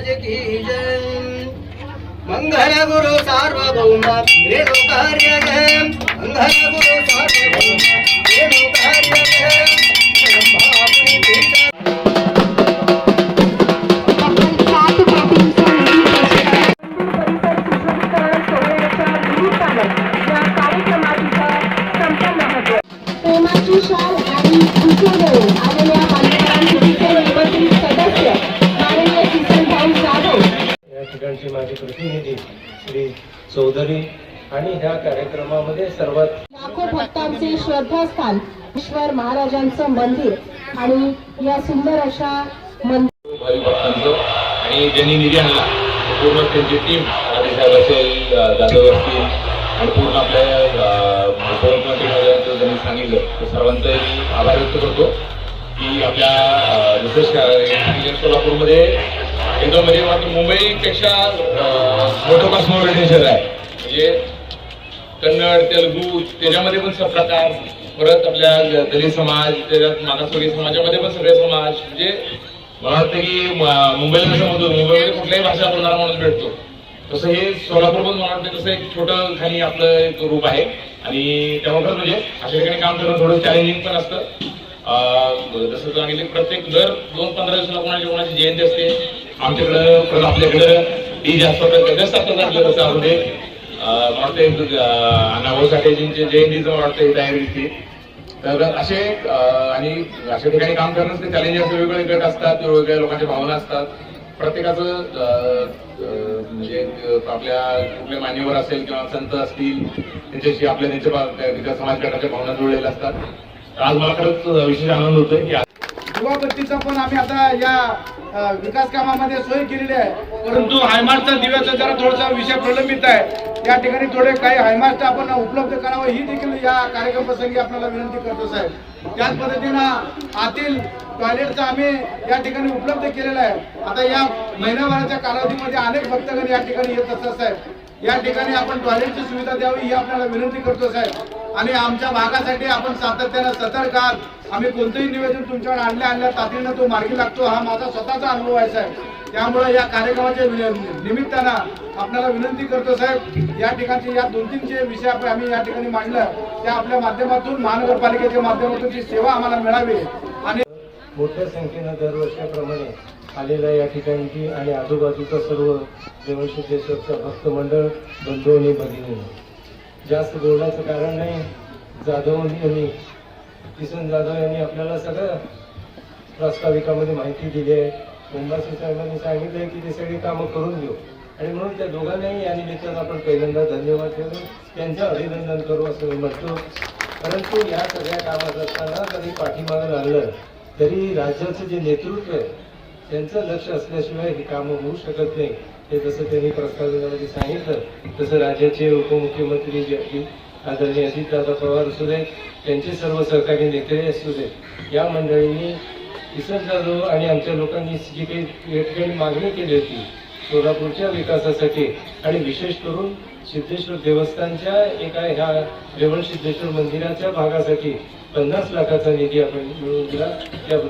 महाराज की जय मंगल गुरु सार्वभौम रेणु कार्य मंगल गुरु सार्वभौम रेणु कार्य प्रतिनिधी श्री चौधरी आणि ह्या कार्यक्रमामध्ये सर्वात लाखो भक्तांचे श्रद्धास्थान ईश्वर महाराजांचं मंदिर आणि या सुंदर अशा मंदिर आणि ज्यांनी निधी आणला पूर्ण त्यांची टीम राजेसाहेब असेल जाधव असतील आणि पूर्ण आपल्या उपमुख्यमंत्री महोदयांचं ज्यांनी सांगितलं तर सर्वांचा आभार व्यक्त करतो की आपल्या का- सोलापूरमध्ये एकदम मात्र मुंबईपेक्षा मोठं कॉस्मोपॉलिटन शहर आहे. म्हणजे कन्नड तेलुगू त्याच्यामध्ये पण सब प्रकार. परत आपल्या दलित समाज त्याच्यात मागासवर्गीय समाजामध्ये पण सगळे समाज. म्हणजे मला वाटतं की मुंबईला कसं म्हणतो मुंबईमध्ये कुठल्याही भाषा बोलणारा माणूस भेटतो. तसं हे सोलापूर पण मला वाटतं तसं एक छोटं खाली आपलं एक रूप आहे. आणि त्यामुळे खरंच म्हणजे अशा ठिकाणी काम करणं थोडं चॅलेंजिंग पण असतं. जसं सांगितलं प्रत्येक दर दोन पंधरा दिवसाला कोणाची कोणाची जयंती असते. आमच्याकडं परत आपल्याकडं डी जास्त जास्त असतात आपलं कसं अजून वाटते अं, साठेजींचे जयंतीचं वाटते डायरीची तर असे आणि अशा ठिकाणी काम करणं ते चॅलेंजेस वेगवेगळे गट असतात वेगवेगळ्या लोकांच्या भावना असतात प्रत्येकाचं म्हणजे आपल्या कुठले मान्यवर असेल किंवा संत असतील त्यांच्याशी आपल्या त्यांच्या समाज गटाच्या भावना जुळलेल्या असतात. आज मला खरंच विशेष आनंद होतोय की युवाबत्तीचा पण आम्ही आता या विकास कामामध्ये सोय केलेली आहे. परंतु हायमार्टचा दिव्याचा जरा थोडासा विषय प्रलंबित आहे. या ठिकाणी थोडे काही हायमार्ट आपण उपलब्ध करावं ही देखील या कार्यक्रम प्रसंगी आपल्याला विनंती करतो साहेब. त्याच पद्धतीनं आतील टॉयलेटचा आम्ही या ठिकाणी उपलब्ध केलेला आहे. आता या महिनाभराच्या कालावधीमध्ये अनेक भक्तगण या ठिकाणी येत असतात साहेब. या ठिकाणी आपण टॉयलेटची सुविधा द्यावी ही आपल्याला विनंती करतो साहेब. आणि आमच्या भागासाठी आपण सातत्यानं सतर्क आहात. आम्ही कोणतंही निवेदन तुमच्याकडे आणल्या आणल्या तातडीनं तो मार्गी लागतो. हा माझा स्वतःचा अनुभव आहे साहेब. त्यामुळे या कार्यक्रमाच्या निमित्तानं आपल्याला विनंती करतो साहेब. या ठिकाणचे या दोन तीन जे विषय आम्ही या ठिकाणी मांडलं. त्या आपल्या माध्यमातून महानगरपालिकेच्या माध्यमातून जी सेवा आम्हाला मिळावी आणि मोठ्या संख्येनं दरवर्षाप्रमाणे आलेला या ठिकाणची आणि आजूबाजूचा सर्व देवशिद्धेश्वरचा भक्त मंडळ बंधू आणि भगिनी जास्त बोलण्याचं कारण नाही. जाधव यांनी किसन जाधव यांनी आपल्याला सगळं प्रास्ताविकामध्ये माहिती दिली आहे. मुंबासी साहेबांनी सांगितलं की ते सगळी कामं करून घेऊ. आणि म्हणून त्या दोघांनाही या निमित्तानं आपण पहिल्यांदा धन्यवाद देऊन त्यांचं अभिनंदन करू असं मी म्हणतो. परंतु या सगळ्या कामात असताना कधी पाठीमागं लागलं तरी राज्याचं जे नेतृत्व आहे त्यांचं लक्ष असल्याशिवाय ही कामं होऊ शकत नाही. हे जसं त्यांनी प्रस्तावनामध्ये सांगितलं तसं राज्याचे उपमुख्यमंत्री जे अगदी आदरणीय अजितदादा पवार असू देत त्यांचे सर्व सहकारी नेते असू दे या मंडळींनी किसन जाधव आणि आमच्या लोकांनी जी काही मागणी केली होती सोलापूरच्या विकासासाठी आणि विशेष करून सिद्धेश्वर देवस्थानच्या एका ह्या रेवण सिद्धेश्वर मंदिराच्या भागासाठी पन्नास लाखाचा निधी आपण मिळवून दिला. त्याबद्दल